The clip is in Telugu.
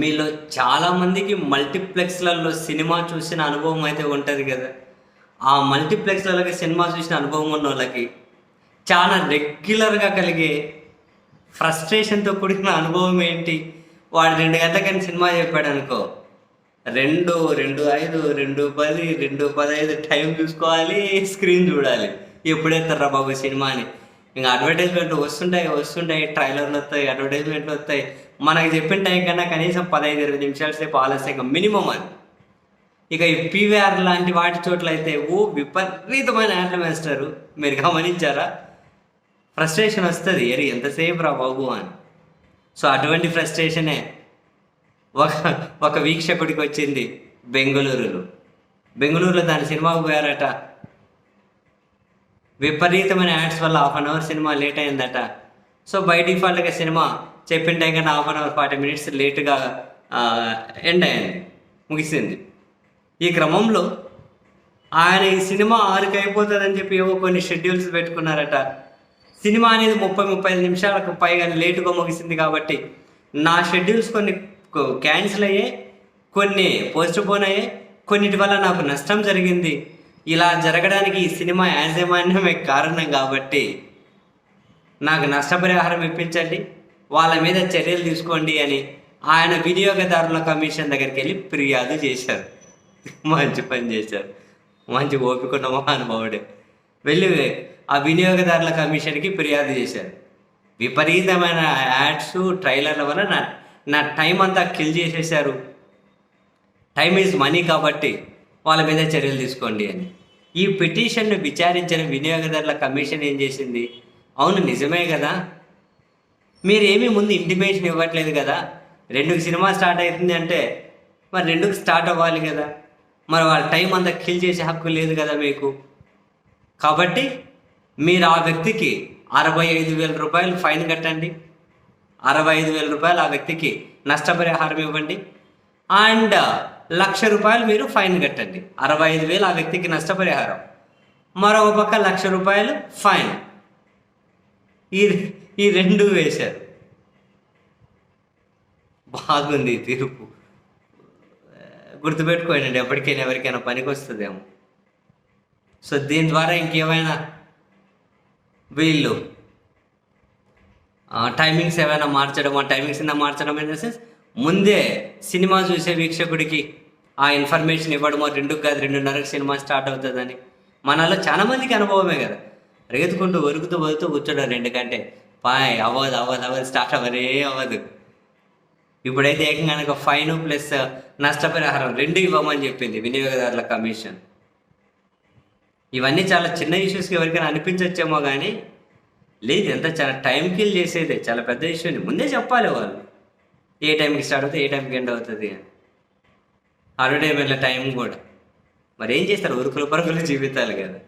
మీలో చాలామందికి మల్టీప్లెక్స్లలో సినిమా చూసిన అనుభవం అయితే ఉంటుంది కదా. ఆ మల్టీప్లెక్స్లలోకి సినిమా చూసిన అనుభవం ఉన్న వాళ్ళకి చాలా రెగ్యులర్గా కలిగే ఫ్రస్ట్రేషన్తో కూడిన అనుభవం ఏంటి? వాడు రెండు గంటలకని సినిమా చెప్పాడు అనుకో రెండు రెండు ఐదు రెండు పది రెండు పదహైదు టైం చూసుకోవాలి స్క్రీన్ చూడాలి. ఎప్పుడెత్తారా బాబు సినిమాని? ఇంకా అడ్వర్టైజ్మెంట్ వస్తుంటాయి వస్తుంటాయి ట్రైలర్లు వస్తాయి అడ్వర్టైజ్మెంట్లు వస్తాయి. మనకి చెప్పిన టైం కన్నా కనీసం పదహైదు ఇరవై నిమిషాల సేపు ఆలస్యంగా మినిమం అది. ఇక ఈ పీవీఆర్ లాంటి వాటి చోట్ల అయితే ఓ విపరీతమైన యాడ్లు వేస్తారు మీరు గమనించారా? ఫ్రస్ట్రేషన్ వస్తుంది ఎరి ఎంతసేపు రా బాబు అని. సో అటువంటి ఫ్రస్ట్రేషనే ఒక ఒక వీక్షకుడికి వచ్చింది బెంగళూరులో. బెంగళూరులో దాని సినిమాకు పోయారట విపరీతమైన యాడ్స్ వల్ల half an hour cinema late అయిందట. సో బై డిఫాల్ట్గా సినిమా చెప్పిన టైం కన్నా half an hour forty minutes లేటుగా ఎండ్ అయింది ముగిసింది. ఈ క్రమంలో ఆయన ఈ సినిమా ఆరుకు అయిపోతుందని చెప్పి ఏవో కొన్ని షెడ్యూల్స్ పెట్టుకున్నారట. సినిమా అనేది ముప్పై ముప్పై ఐదు నిమిషాలకు పైగా లేటుగా ముగిసింది కాబట్టి నా షెడ్యూల్స్ కొన్ని క్యాన్సిల్ అయ్యాయి కొన్ని పోస్ట్ పోన్ అయ్యాయి కొన్నిటి వల్ల నాకు నష్టం జరిగింది. ఇలా జరగడానికి ఈ సినిమా యాజమాన్యమే కారణం కాబట్టి నాకు నష్టపరిహారం ఇప్పించండి. వాళ్ళ మీద చర్యలు తీసుకోండి అని ఆయన వినియోగదారుల కమిషన్ దగ్గరికి వెళ్ళి ఫిర్యాదు చేశారు. మంచి పని చేశారు. మంచి ఓపిక మహానుభావుడే. వెళ్ళి ఆ వినియోగదారుల కమిషన్కి ఫిర్యాదు చేశారు. విపరీతమైన యాడ్స్ ట్రైలర్ల వల్ల నా నా టైం అంతా కిల్ చేసేసారు టైం ఈజ్ మనీ కాబట్టి వాళ్ళ మీద చర్యలు తీసుకోండి అని. ఈ పిటిషన్ను విచారించిన వినియోగదారుల కమిషన్ ఏం చేసింది? అవును నిజమే కదా. మీరేమీ ముందు ఇంటిమేషన్ ఇవ్వట్లేదు కదా. రెండుకి సినిమా స్టార్ట్ అవుతుంది అంటే మరి రెండుకి స్టార్ట్ అవ్వాలి కదా. మరి వాళ్ళ టైం అంతా కిల్ చేసే హక్కు లేదు కదా మీకు. కాబట్టి మీరు ఆ వ్యక్తికి అరవై ఐదు వేల రూపాయలు ఫైన్ కట్టండి. అరవై ఐదు వేల రూపాయలు ఆ వ్యక్తికి నష్టపరిహారం ఇవ్వండి. అండ్ లక్ష రూపాయలు మీరు ఫైన్ కట్టండి. అరవై ఐదు వేలు ఆ వ్యక్తికి నష్టపరిహారం. మరో పక్క లక్ష రూపాయలు ఫైన్. ఈ ఈ రెండు వేశారు. బాగుంది తీర్పు. గుర్తుపెట్టుకోండి ఎప్పటికైనా ఎవరికైనా పనికి వస్తుందేమో సో దీని ద్వారా ఇంకేమైనా వీళ్ళు టైమింగ్స్ ఏమైనా మార్చడం ఆ టైమింగ్స్ ఏమైనా మార్చడం అనేసి ముందే సినిమా చూసే వీక్షకుడికి ఆ ఇన్ఫర్మేషన్ ఇవ్వడమో రెండు కాదు రెండున్నరకు సినిమా స్టార్ట్ అవుతుందని. మనలో చాలా మందికి అనుభవమే కదా. రేతుకుంటూ వరుకుతూ వదుతూ కూర్చోడం రెండు కంటే. పాయ్ అవ్వదు అవ్వదు అవ్వదు స్టార్ట్ అవ్వరే అవ్వదు. ఇప్పుడైతే ఏకంగా ఫైన్ ప్లస్ నష్టపరిహారం రెండు ఇవ్వమని చెప్పింది వినియోగదారుల కమిషన్. ఇవన్నీ చాలా చిన్న ఇష్యూస్కి ఎవరికైనా అనిపించవచ్చేమో కానీ లేదు ఎంత చాలా టైం కిల్ చేసేదే చాలా పెద్ద ఇష్యూని. ముందే చెప్పాలి వాళ్ళు. ఏ టైంకి స్టార్ట్ అవుతుంది ఏ టైంకి ఎండ్ అవుతుంది అని. హాలిడే వెళ్ళే టైం కూడా. మరి ఏం చేస్తారు? ఉరుకుల పరుగుల జీవితాలు కదా.